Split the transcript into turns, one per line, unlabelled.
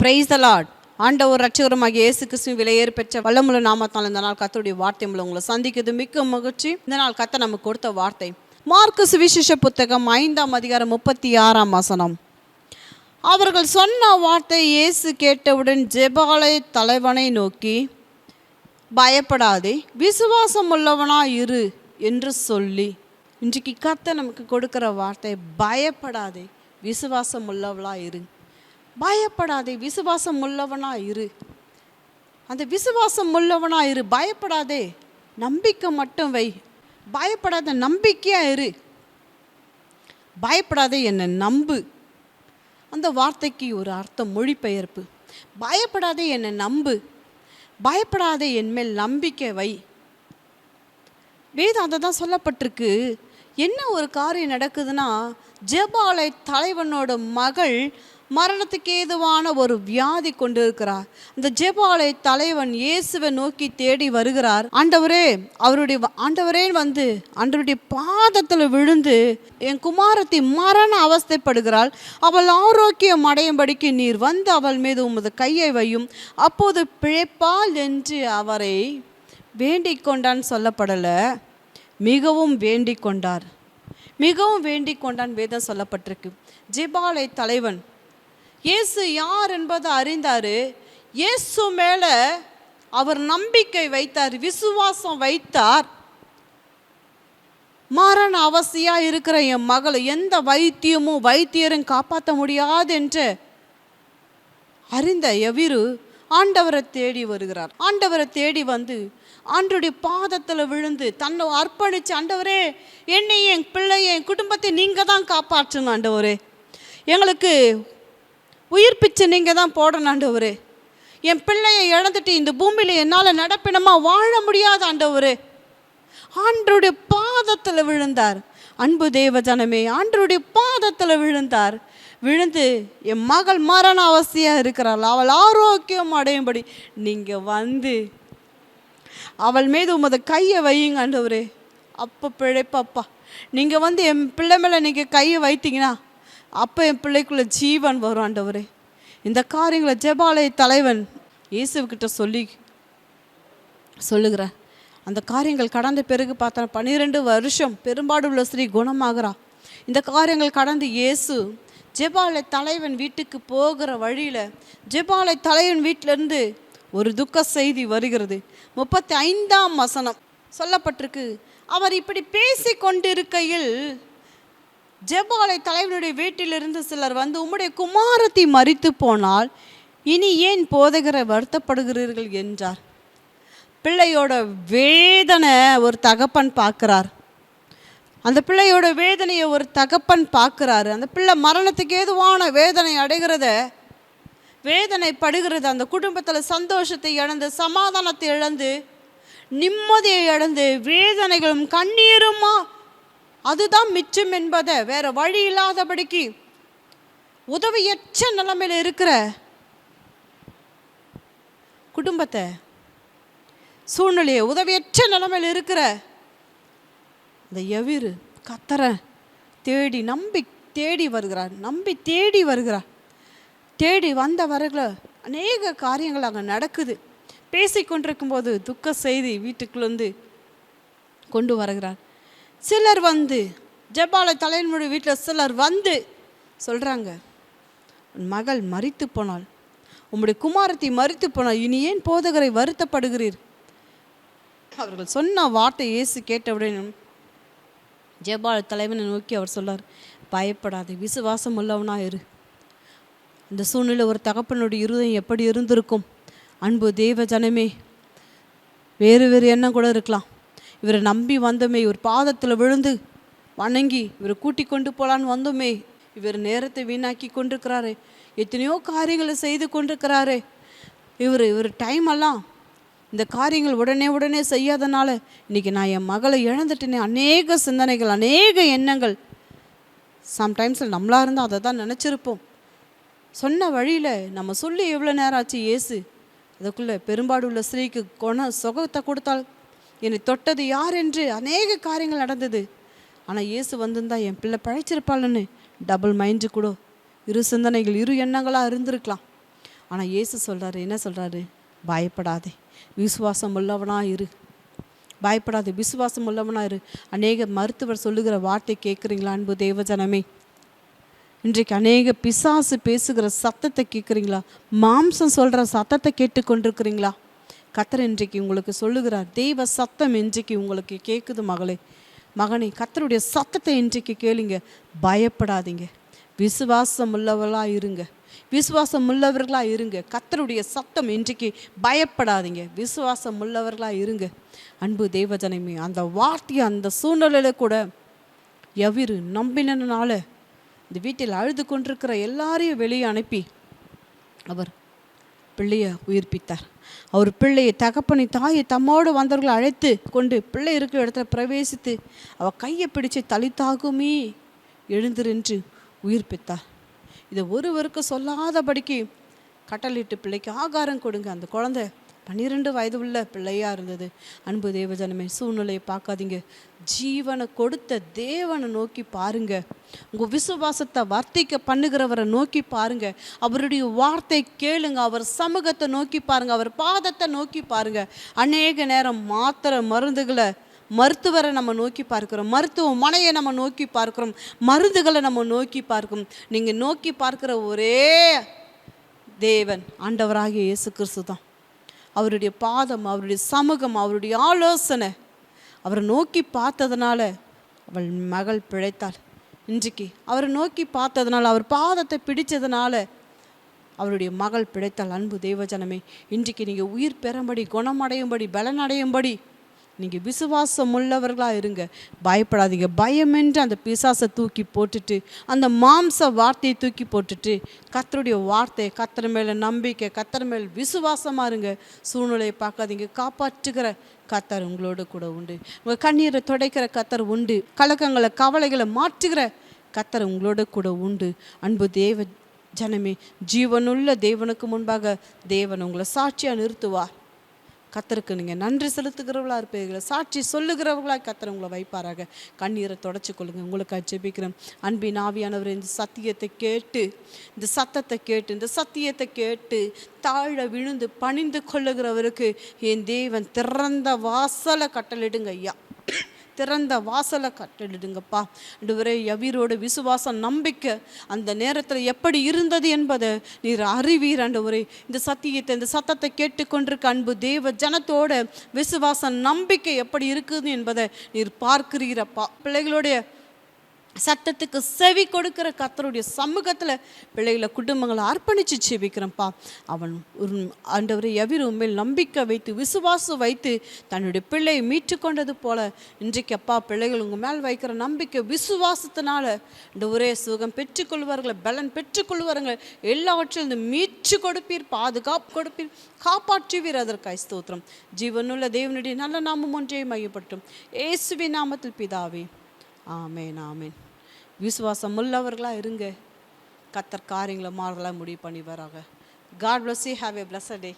Praise the lot ஆண்டவர் ரட்சகரமாக இயேசு கிறிஸ்துவின் விலையேறு பெற்ற வல்லமுள்ள நாமத்தால் இந்த நாள் கத்தருடைய வார்த்தை மூலம் உங்களை சந்திக்கிறது. மிக்க மகிழ்ச்சி. இந்த நாள் கத்த நமக்கு கொடுத்த வார்த்தை. மார்க்கு சுவிசேஷ புத்தகம் ஐந்தாம் அதிகாரம் முப்பத்தி ஆறாம் வசனம். அவர்கள் சொன்ன வார்த்தை இயேசு கேட்டவுடன் ஜெபாலய தலைவனை நோக்கி பயப்படாதே விசுவாசம் உள்ளவனா இரு என்று சொல்லி இன்றைக்கு கத்த நமக்கு கொடுக்குற வார்த்தை பயப்படாதே விசுவாசம் உள்ளவளா இரு பயப்படாதே விசுவாசம் உள்ளவனா இரு. அந்த விசுவாசம் உள்ளவனா இரு பயப்படாதே. நம்பிக்கை மட்டும் வை. பயப்படாத நம்பிக்கையாக இரு. பயப்படாதே என்னை நம்பு. அந்த வார்த்தைக்கு ஒரு அர்த்தம் மொழிபெயர்ப்பு. பயப்படாதே என்னை நம்பு. பயப்படாதே என்மேல் நம்பிக்கை வை. வேதம் அதை தான் சொல்லப்பட்டிருக்கு. என்ன ஒரு காரியம் நடக்குதுன்னா ஜெபாலை தலைவனோட மகள் மரணத்துக்கு ஏதுவான ஒரு வியாதி கொண்டு இருக்கிறார் அந்த ஜெபாலை தலைவன் இயேசுவை நோக்கி தேடி வருகிறார். ஆண்டவரே அவருடைய ஆண்டவரே வந்து ஆண்டவருடைய பாதத்தில் விழுந்து என் குமாரத்தை மரண அவஸ்தைப்படுகிறாள். அவள் ஆரோக்கியம் அடையும்படிக்கு நீர் வந்து அவள் மீது உமது கையை வையும். அப்போது பிழைப்பாள் என்று அவரை வேண்டிக் கொண்டான் சொல்லப்படலை. மிகவும் வேண்டிக் கொண்டார். மிகவும் வேண்டிக் கொண்டான் வேதம் சொல்லப்பட்டிருக்கு. ஜெபாலை தலைவன் இயேசு யார் என்பதை அறிந்தார். இயேசு மேலே அவர் நம்பிக்கை வைத்தார் விசுவாசம் வைத்தார். மரண அவசியாக இருக்கிற என் மகளை எந்த வைத்தியமும் வைத்தியரும் காப்பாற்ற முடியாது என்று அறிந்த எவிரு ஆண்டவரை தேடி வருகிறார். ஆண்டவரை தேடி வந்து ஆண்டருடைய பாதத்தில் விழுந்து தன்னை அர்ப்பணித்து ஆண்டவரே என்னை என் பிள்ளை என் குடும்பத்தை நீங்கள் தான் காப்பாற்றுங்க ஆண்டவரே. எங்களுக்கு உயிர் பிச்சை நீங்கள் தான் போடணும் ஆண்டவர். என் பிள்ளையை இழந்துட்டு இந்த பூமியில் என்னால் நடப்பினமாக வாழ முடியாது ஆண்டவர். ஆண்டருடைய பாதத்தில் விழுந்தார். அன்பு தேவ ஜனமே ஆண்டருடைய பாதத்தில் விழுந்தார். விழுந்து என் மகள் மரண அவசியாக இருக்கிறாள். அவள் ஆரோக்கியம் அடையும்படி நீங்கள் வந்து அவள் மீது உமது கையை வையுங்க ஆண்டவரே. அப்போ பிழைப்பாப்பா. நீங்கள் வந்து என் பிள்ளை மேலே நீங்கள் கையை வைத்தீங்கன்னா அப்போ என் பிள்ளைக்குள்ளே ஜீவன் வரும் ஆண்டவரே. இந்த காரியங்களை ஜெபாலய தலைவன் இயேசுக்கிட்ட சொல்லி சொல்லுகிற அந்த காரியங்கள் கடந்த பிறகு பார்த்தா பன்னிரெண்டு வருஷம் பெரும்பாடுள்ள ஸ்ரீ குணமாகிறா. இந்த காரியங்கள் கடந்து இயேசு ஜெபாலை தலைவன் வீட்டுக்கு போகிற வழியில் ஜெபாலை தலைவன் வீட்டிலேருந்து ஒரு துக்க செய்தி வருகிறது. முப்பத்தி ஐந்தாம் வசனம் சொல்லப்பட்டிருக்கு. அவர் இப்படி பேசி கொண்டிருக்கையில் ஜெபாலை தலைவனுடைய வீட்டிலிருந்து சிலர் வந்து உம்முடைய குமாரத்தை மறித்து போனால் இனி ஏன் போதகரை வருத்தப்படுகிறீர்கள்? என்றார். பிள்ளையோட வேதனை ஒரு தகப்பன் பார்க்குறார். அந்த பிள்ளையோட வேதனையை ஒரு தகப்பன் பார்க்குறாரு. அந்த பிள்ளை மரணத்துக்கு ஏதுவான வேதனை அடைகிறத வேதனை படுகிறது அந்த குடும்பத்தில் சந்தோஷத்தை இழந்து சமாதானத்தை இழந்து நிம்மதியை இழந்து வேதனைகளும் கண்ணீருமா அதுதான் மிச்சம் என்பதை வேற வழி இல்லாதபடிக்கு உதவியற்ற நிலைமையில் இருக்கிற குடும்பத்தை சூழ்நிலையை உதவியற்ற நிலைமையில் இருக்கிற அந்த எவிரு கத்தர தேடி நம்பி தேடி வருகிறார் நம்பி தேடி வருகிறார். தேடி வந்தவர்கள அநேக காரியங்கள் அங்கே நடக்குது. பேசிக்கொண்டிருக்கும் போது துக்க செய்தி வீட்டுக்குள்ளேருந்து கொண்டு வருகிறார். சிலர் வந்து ஜப்பால தலைமுறை வீட்டில் சிலர் வந்து சொல்கிறாங்க உன் மகள் மறித்து போனாள். உம்முடைய குமாரத்தை மறித்து போனாள். இனி ஏன் போதகரை வருத்தப்படுகிறீர்? அவர்கள் சொன்ன வார்த்தை இயேசு கேட்டவுடன் ஜெபால தலைவனை நோக்கி அவர் சொல்லார் பயப்படாதே விசுவாசம் உள்ளவனா இரு. இந்த சூழ்நிலை ஒரு தகப்பனுடைய இருதயம் எப்படி இருந்திருக்கும்? அன்பு தேவ ஜனமே வேறு வேறு எண்ணம் கூட இருக்கலாம். இவரை நம்பி வந்தோமே இவர் பாதத்தில் விழுந்து வணங்கி இவரை கூட்டி கொண்டு போகலான்னு வந்தோமே. இவர் நேரத்தை வீணாக்கி கொண்டிருக்கிறாரே. எத்தனையோ காரியங்களை செய்து கொண்டிருக்கிறாரே. இவர் இவர் டைம் எல்லாம் இந்த காரியங்கள் உடனே உடனே செய்யாதனால இன்றைக்கி நான் என் மகளை இழந்துட்டேனே. அநேக சிந்தனைகள் அநேக எண்ணங்கள். சம்டைம்ஸில் நம்மளாக இருந்தால் அதை தான் நினச்சிருப்போம். சொன்ன வழியில் நம்ம சொல்லி எவ்வளோ நேரம் ஆச்சு? ஏசு அதுக்குள்ளே பெரும்பாடு உள்ள ஸ்திரீக்கு குண சுகத்தை கொடுத்தால் என்னை தொட்டது யார் என்று அநேக காரியங்கள் நடந்தது. ஆனால் இயேசு வந்திருந்தா என் பிள்ளை பழைச்சிருப்பாள்னு டபுள் மைண்டு கூட. இரு சிந்தனைகள் இரு எண்ணங்களாக இருந்திருக்கலாம். ஆனால் இயேசு சொல்கிறாரு என்ன சொல்கிறாரு பயப்படாதே. விசுவாசம் உள்ளவனாக இரு. பயப்படாதே விசுவாசம் உள்ளவனாக இரு. அநேக மருத்துவர் சொல்லுகிற வார்த்தை கேட்குறீங்களா அன்பு தேவஜனமே? இன்றைக்கு அநேக பிசாசு பேசுகிற சத்தத்தை கேட்குறீங்களா? மாம்சம் சொல்கிற சத்தத்தை கேட்டுக்கொண்டிருக்கிறீங்களா? கத்தர் இன்றைக்கு உங்களுக்கு சொல்லுகிறார். தெய்வ சத்தம் இன்றைக்கு உங்களுக்கு கேட்குது மகளே. மகனே கத்தருடைய சத்தத்தை இன்றைக்கு கேளுங்க. பயப்படாதீங்க. விசுவாசம் உள்ளவர்களாக இருங்க. விசுவாசம் உள்ளவர்களாக இருங்க. கத்தருடைய சத்தம் இன்றைக்கு பயப்படாதீங்க. விசுவாசம் உள்ளவர்களாக இருங்க. அன்பு தெய்வஜனமே அந்த வார்த்தையை அந்த சூழ்நிலையில கூட எவிரு நம்பினனால இந்த வீட்டில் அழுது கொண்டிருக்கிற எல்லாரையும் வெளியே அனுப்பி அவர் பிள்ளையை உயிர்ப்பித்தார். அவர் பிள்ளையை தகப்பனை தாயை தம்மோடு வந்தவர்களை அழைத்து கொண்டு பிள்ளை இருக்கிற இடத்துல பிரவேசித்து அவள் கையை பிடிச்சு தலித்தாகுமே எழுந்திருந்து உயிர்ப்பித்தார் இதை ஒருவருக்கு சொல்லாதபடிக்கு கட்டளிட்டு பிள்ளைக்கு ஆகாரம் கொடுங்க. அந்த குழந்தை பன்னிரெண்டு வயது உள்ள பிள்ளையாக இருந்தது. அன்பு தேவஜனமே சூழ்நிலையை பார்க்காதீங்க. ஜீவனை கொடுத்த தேவனை நோக்கி பாருங்க. உங்கள் விசுவாசத்தை வர்த்திக்க பண்ணுகிறவரை நோக்கி பாருங்க. அவருடைய வார்த்தை கேளுங்க. அவர் சமூகத்தை நோக்கி பாருங்க. அவர் பாதத்தை நோக்கி பாருங்க. அநேக நேரம் மாத்திரை மருந்துகளை மருத்துவரை நம்ம நோக்கி பார்க்கிறோம். மருத்துவமனையை நம்ம நோக்கி பார்க்குறோம். மருந்துகளை நம்ம நோக்கி பார்க்கும் நீங்கள் நோக்கி பார்க்குற ஒரே தேவன் ஆண்டவராகிய இயேசு கிறிஸ்து தான் அவருடைய பாதம் அவருடைய சமூகம் அவருடைய ஆலோசனை. அவரை நோக்கி பார்த்ததுனால அவள் மகள் பிழைத்தாள். இன்றைக்கு அவரை நோக்கி பார்த்ததுனால அவர் பாதத்தை பிடித்ததுனால அவருடைய மகள் பிழைத்தாள். அன்பு தெய்வஜனமே இன்றைக்கு நீங்கள் உயிர் பெறும்படி குணமடையும்படி பலனடையும்படி நீங்கள் விசுவாசம் உள்ளவர்களாக இருங்க. பயப்படாதீங்க. பயமென்று அந்த பிசாசை தூக்கி போட்டுட்டு அந்த மாம்ச வார்த்தையை தூக்கி போட்டுட்டு கத்தருடைய வார்த்தை கத்தர் மேலே நம்பிக்கை கத்தர் மேல் விசுவாசமாக இருங்க. சூழ்நிலையை பார்க்காதீங்க. காப்பாற்றுகிற கத்தர் உங்களோட கூட உண்டு. உங்கள் கண்ணீரை துடைக்கிற கத்தர் உண்டு. கலக்கங்களை கவலைகளை மாற்றுகிற கத்தர் உங்களோட கூட உண்டு. அன்பு தேவ ஜனமே ஜீவனுள்ள தேவனுக்கு முன்பாக தேவன் உங்களை சாட்சியாக நிறுத்துவார். கத்தருக்கு நீங்கள் நன்றி செலுத்துகிறவர்களாக இருப்பீர்கள். சாட்சி சொல்லுகிறவர்களாக கத்தர் உங்களை வைப்பாராக. கண்ணீரை தொடச்சி கொள்ளுங்க. உங்களுக்கு ஜெபிக்கிறேன் அன்பின் ஆவியானவர் இந்த சத்தியத்தை கேட்டு இந்த சத்தத்தை கேட்டு இந்த சத்தியத்தை கேட்டு தாழ விழுந்து பணிந்து கொள்ளுகிறவருக்கு என் தேவன் திறந்த வாசலை கட்டளிடுங்க ஐயா. திறந்த வாசலை கட்டளிடுங்கப்பா ஆண்டவரே எவீரோட விசுவாசம் நம்பிக்கை அந்த நேரத்தில் எப்படி இருந்தது என்பதை நீர் அறிவீர் ஆண்டவரே. இந்த சத்தியத்தை இந்த சத்தத்தை கேட்டுக்கொண்டிருக்க அன்பு தேவ ஜனத்தோட விசுவாசம் நம்பிக்கை எப்படி இருக்குது என்பதை நீர் பார்க்கிறீரப்பா. பிள்ளைகளுடைய சத்தத்துக்கு செவி கொடுக்கிற கத்தருடைய சமூகத்தில் பிள்ளைகளை குடும்பங்களை அர்ப்பணித்து செபிக்கிறேன்ப்பா அவன் ஒரு ஆண்டவரை எவிர உண்மையில் நம்பிக்கை வைத்து விசுவாசம் வைத்து தன்னுடைய பிள்ளையை மீட்டு கொண்டது போல இன்றைக்கு அப்பா பிள்ளைகள் உங்கள் மேல் வைக்கிற நம்பிக்கை விசுவாசத்தினால இந்த ஒரே சுகம் பெற்றுக்கொள்வார்கள் பலன் பெற்றுக்கொள்வார்கள். எல்லாவற்றிலும் இந்த மீட்டு கொடுப்பீர் பாதுகாப்பு கொடுப்பீர் காப்பாற்றுவீர். அதற்காய் ஸ்தோத்திரம். ஜீவனுள்ள தேவனுடைய நல்ல நாமம் ஒன்றே மையப்பட்டும் ஏசுவி நாமத்தில் பிதாவே. ஆமேன் ஆமேன். விசுவாசம் உள்ளவர்களாக இருங்க. கத்தர் காரியங்களை மாறலாம் முடிவு பண்ணி வராங்க God bless you have a bless day